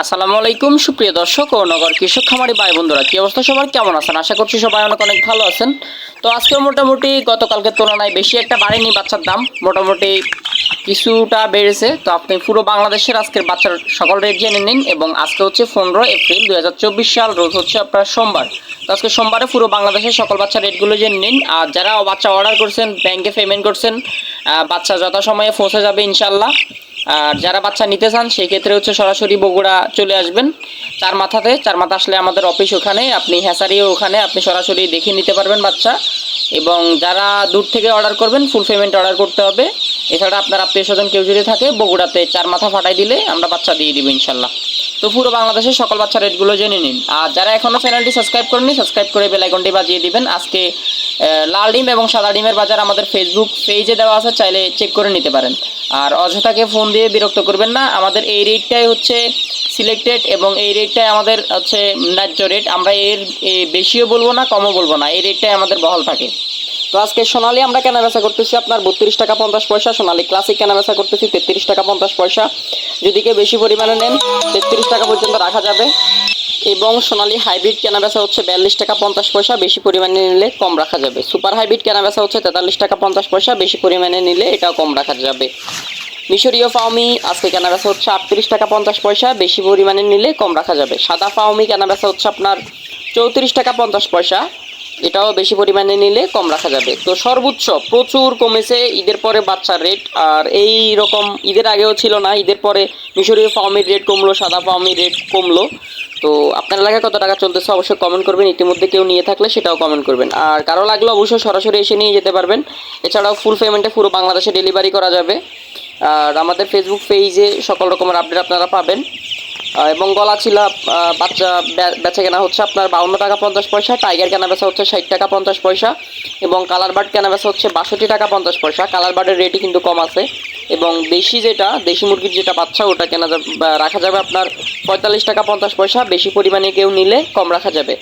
আসসালামু আলাইকুম, সুপ্রিয় দর্শক ও নগর কৃষক খামারি ভাই বন্ধুরা, কি অবস্থা সবার? কেমন আছেন? আশা করছি সবাই অনেক অনেক ভালো আছেন। তো আজকে মোটামুটি গতকালকের তুলনায় বেশি একটা বাড়েনি বাচ্চার দাম, মোটামুটি কিছুটা বেড়েছে। তো আপনি পুরো বাংলাদেশের আজকের বাচ্চার সকল রেট জেনে নিন এবং আজকে হচ্ছে পনেরো এপ্রিল দু হাজার চব্বিশ সাল, রোজ হচ্ছে আপনার সোমবার। তো আজকে সোমবারে পুরো বাংলাদেশের সকল বাচ্চার রেটগুলো জেনে নিন। আর যারা বাচ্চা অর্ডার করছেন ব্যাংকে পেমেন্ট করছেন বাচ্চা যথাসময়ে পৌঁছে যাবে ইনশাল্লাহ আর যারা বাচ্চা নিতে চান সেই ক্ষেত্রে হচ্ছে সরাসরি বগুড়া চলে আসবেন। চার মাথাতে, চার মাথা আসলে আমাদের অফিস ওখানে, আপনি হ্যাসারিও ওখানে, আপনি সরাসরি দেখে নিতে পারবেন বাচ্চা। এবং যারা দূর থেকে অর্ডার করবেন ফুল পেমেন্ট অর্ডার করতে হবে। এছাড়া আপনার আত্মীয় স্বজন কেউ যদি থাকে, বগুড়াতে চার মাথা ফাটাই দিলে আমরা বাচ্চা দিয়ে দিব ইনশাল্লাহ। তো পুরো বাংলাদেশের সকল বাচ্চা রেটগুলো জেনে নিন। আর যারা এখনও চ্যানেলটি সাবস্ক্রাইব করেনি সাবস্ক্রাইব করে বেলাইকনটি বাজিয়ে দিবেন। আজকে লাল ডিম এবং সাদা ডিমের বাজার আমাদের ফেসবুক পেজে দেওয়া আছে, চাইলে চেক করে নিতে পারেন। আর অযথাকে ফোন দিয়ে বিরক্ত করবেন না, আমাদের এই রেটটাই হচ্ছে সিলেক্টেড এবং এই রেটটাই আমাদের হচ্ছে ন্যায্য রেট আমরা এর বেশিও বলব না, কমও বলব না, এই রেটটাই আমাদের বহাল থাকে। তো আজকে সোনালি আমরা কেনা বেচা করতেছি আপনার বত্রিশ টাকা পঞ্চাশ পয়সা, সোনালি ক্লাসিক কেনা বেচা করতেছি তেত্রিশ টাকা পঞ্চাশ পয়সা। যদি কেউ বেশি পরিমাণে নেন, তেত্রিশ টাকা পর্যন্ত রাখা যাবে। এবং সোনালি হাইব্রিড কেনা বেচা হচ্ছে বিয়াল্লিশ টাকা পঞ্চাশ পয়সা, বেশি পরিমাণে নিলে কম রাখা যাবে। সুপার হাইব্রিড কেনা বেচা হচ্ছে তেতাল্লিশ টাকা পঞ্চাশ পয়সা, বেশি পরিমাণে নিলে এটাও কম রাখা যাবে। মিশরীয় ফাউমি আজকে কেনা বেচা হচ্ছে আটত্রিশ টাকা পঞ্চাশ পয়সা, বেশি পরিমাণে নিলে কম রাখা যাবে। সাদা ফাউমি কেনা বেচা হচ্ছে আপনার চৌত্রিশ টাকা পঞ্চাশ পয়সা, এটাও বেশি পরিমাণে নিলে কম রাখা যাবে। তো সর্বোচ্চ প্রচুর কমেছে ঈদের পরে বাচ্চার রেট, আর এই রকম ঈদের আগেও ছিল না, ঈদের পরে মিশরীয় ফার্মির রেট কমলো, সাদা ফার্মির রেট কমলো। তো আপনার এলাকায় কত টাকা চলতেছে অবশ্যই কমেন্ট করবেন। ইতিমধ্যে কেউ নিয়ে থাকলে সেটাও কমেন্ট করবেন। আর কারও লাগলে অবশ্যই সরাসরি এসে নিয়ে যেতে পারবেন। এছাড়াও ফুল পেমেন্টে পুরো বাংলাদেশে ডেলিভারি করা যাবে। আর আমাদের ফেসবুক পেজে সকল রকমের আপডেট আপনারা পাবেন। এবং গলা ছিলা বাচ্চা বেচা কেনা হচ্ছে আপনার বাউন্ন টাকা পঞ্চাশ পয়সা, টাইগার কেনা বেচা হচ্ছে ষাট টাকা পঞ্চাশ পয়সা এবং কালার বার্ড কেনা বেচা হচ্ছে বাষট্টি টাকা পঞ্চাশ পয়সা। কালার বার্ডের রেটই কিন্তু কম আছে এবং দেশি যেটা, দেশি মুরগির যেটা বাচ্চা, ওটা কেনা রাখা যাবে আপনার পঁয়তাল্লিশ টাকা পঞ্চাশ পয়সা, বেশি পরিমাণে কেউ নিলে কম রাখা যাবে।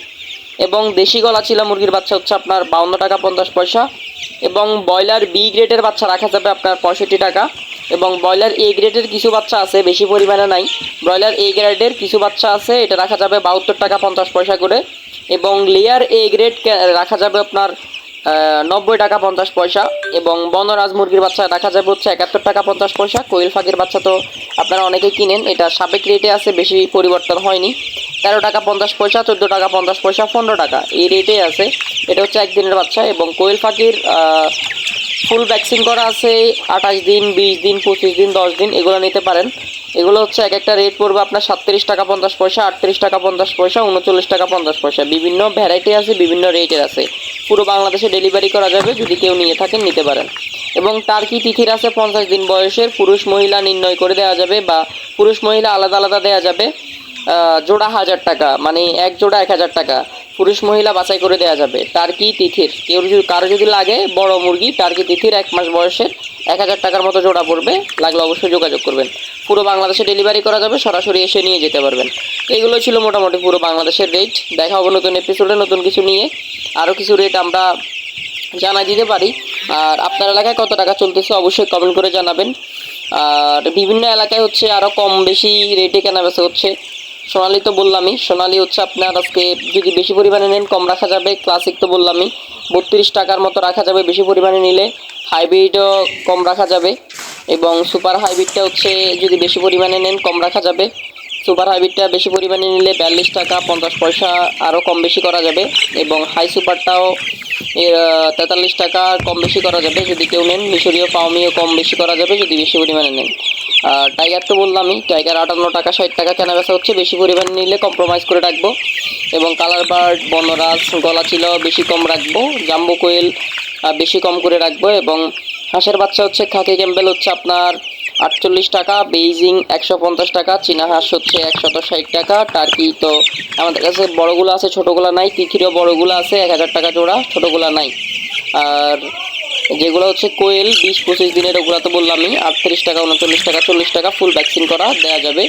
এবং দেশি গলা ছিলা মুরগির বাচ্চা হচ্ছে আপনার বাউন্ন টাকা পঞ্চাশ পয়সা এবং ব্রয়লার বি গ্রেডের বাচ্চা রাখা যাবে আপনার পঁয়ষট্টি টাকা। এবং ব্রয়লার এ গ্রেডের কিছু বাচ্চা আছে, বেশি পরিমাণে নাই। ব্রয়লার এ গ্রেডের কিছু বাচ্চা আছে, এটা রাখা যাবে বাহাত্তর টাকা পঞ্চাশ পয়সা করে। এবং লেয়ার এ গ্রেড রাখা যাবে আপনার নব্বই টাকা পঞ্চাশ পয়সা। এবং বনরাজ মুরগির বাচ্চা রাখা যাবে হচ্ছে একাত্তর টাকা পঞ্চাশ পয়সা। কোয়েল ফাঁকির বাচ্চা তো আপনারা অনেকেই কিনেন, এটা সাবেক রেটে আছে, বেশি পরিবর্তন হয়নি। তেরো টাকা পঞ্চাশ পয়সা, চোদ্দ টাকা পঞ্চাশ পয়সা, পনেরো টাকা, এই রেটে আছে। এটা হচ্ছে একদিনের বাচ্চা এবং কোয়েল ফাঁকির ফুল ভ্যাকসিন করা আছে, আঠাশ দিন, বিশ দিন, পঁচিশ দিন, দশ দিন, এগুলো নিতে পারেন। এগুলো হচ্ছে এক একটা রেট পড়বে আপনার সাতত্রিশ টাকা পঞ্চাশ পয়সা, আটত্রিশ টাকা পঞ্চাশ পয়সা, উনচল্লিশ টাকা পঞ্চাশ পয়সা। বিভিন্ন ভ্যারাইটি আছে, বিভিন্ন রেটের আছে। পুরো বাংলাদেশে ডেলিভারি করা যাবে, যদি কেউ নিয়ে থাকেন, নিতে পারেন। এবং টার্কি তিথির আছে? পঞ্চাশ দিন বয়সের পুরুষ মহিলা নির্ণয় করে দেওয়া যাবে বা পুরুষ মহিলা আলাদা আলাদা দেওয়া যাবে। জোড়া হাজার টাকা মানে এক জোড়া এক হাজার টাকা। পুরুষ মহিলা বাছাই করে দেওয়া যাবে। টার্কি তিথির? কেউ যদি, কারও যদি লাগে বড় মুরগি টার্কি তিথির? এক মাস বয়সের এক হাজার টাকার মতো জোড়া পড়বে। লাগলে অবশ্যই যোগাযোগ করবেন। পুরো বাংলাদেশে ডেলিভারি করা যাবে, সরাসরি এসে নিয়ে যেতে পারবেন। এগুলো ছিল মোটামুটি পুরো বাংলাদেশের রেট দেখা হবে নতুন এপিসোডে নতুন কিছু নিয়ে। আরও কিছু রেট আমরা জানাই দিতে পারি। আর আপনার এলাকায় কত টাকা চলতেছে অবশ্যই কমেন্ট করে জানাবেন। আর বিভিন্ন এলাকায় হচ্ছে আরও কম বেশি রেটে কেনা বেচা হচ্ছে। সোনালি তো বললামই, সোনালি হচ্ছে আপনার আজকে যদি বেশি পরিমাণে নেন কম রাখা যাবে ক্লাসিক তো বললামই। বত্রিশ টাকার মতো রাখা যাবে বেশি পরিমাণে নিলে হাইব্রিডও কম রাখা যাবে। এবং সুপার হাইব্রিডটা হচ্ছে যদি বেশি পরিমাণে নেন কম রাখা যাবে। সুপার হাইব্রিডটা বেশি পরিমাণে নিলে বিয়াল্লিশ টাকা, পঞ্চাশ পয়সা আরও কম বেশি করা যাবে। এবং হাই সুপারটাও তেতাল্লিশ টাকা কম বেশি করা যাবে। যদি কেউ নেন, মিশরীয় পাওমিও কম বেশি করা যাবে যদি বেশি পরিমাণে নেন। আর টাইগার তো বললামই, টাইগার আটান্ন টাকা, ষাট টাকা কেনা বেচা হচ্ছে, বেশি পরিমাণে নিলে কম্প্রোমাইজ করে রাখব। এবং কালার বার্ড বনরাজ গলা ছিল বেশি কম রাখব জাম্বো কোয়েল বেশি কম করে রাখব। এবং হাঁসের বাচ্চা হচ্ছে খাকি ক্যাম্বেল হচ্ছে আপনার আটচল্লিশ টাকা, বেইজিং একশো পঞ্চাশ টাকা, চীনা হাঁস হচ্ছে একশত ষাট টাকা, টার্কি তো আমাদের কাছে বড়গুলো আছে, ছোটোগুলো নাই, তিথিরও বড়গুলো আছে, এক হাজার টাকা জোড়া, ছোটোগুলো নাই। আর যেগুলো হচ্ছে কোয়েল, বিশ পঁচিশ দিনের, ওগুলো তো বললামই, আটত্রিশ টাকা, উনচল্লিশ টাকা, চল্লিশ টাকা ফুল ভ্যাকসিন করা দেওয়া যাবে।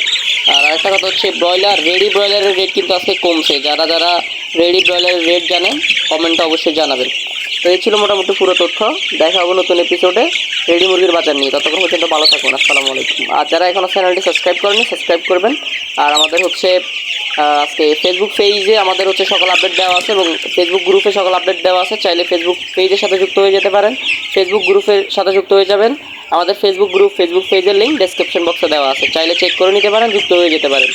আর আরেকটা কথা হচ্ছে ব্রয়লার রেডি ব্রয়লারের রেট কিন্তু আজকে কমছে। যারা যারা রেডি ব্রয়লারের রেট জানেন কমেন্টটা অবশ্যই জানাবেন। তো এই ছিল মোটামুটি পুরো তথ্য। দেখা হবে নতুন এপিসোডে রেডি মুরগির বাজার নিয়ে। ততক্ষণ পর্যন্ত ভালো থাকুন। আসসালামু আলাইকুম। আর যারা এখনও চ্যানেলটি সাবস্ক্রাইব করেনি সাবস্ক্রাইব করবেন। আর আমাদের হচ্ছে আজকে ফেসবুক পেজে আমাদের হচ্ছে সকল আপডেট দেওয়া আছে এবং ফেসবুক গ্রুপে সকল আপডেট দেওয়া আছে। চাইলে ফেসবুক পেজের সাথে যুক্ত হয়ে যেতে পারেন। ফেসবুক গ্রুপের সাথে যুক্ত হয়ে যাবেন। আমাদের ফেসবুক গ্রুপ ফেসবুক পেজের লিঙ্ক ডেসক্রিপশন বক্সে দেওয়া আছে। চাইলে চেক করে নিতে পারেন, যুক্ত হয়ে যেতে পারেন।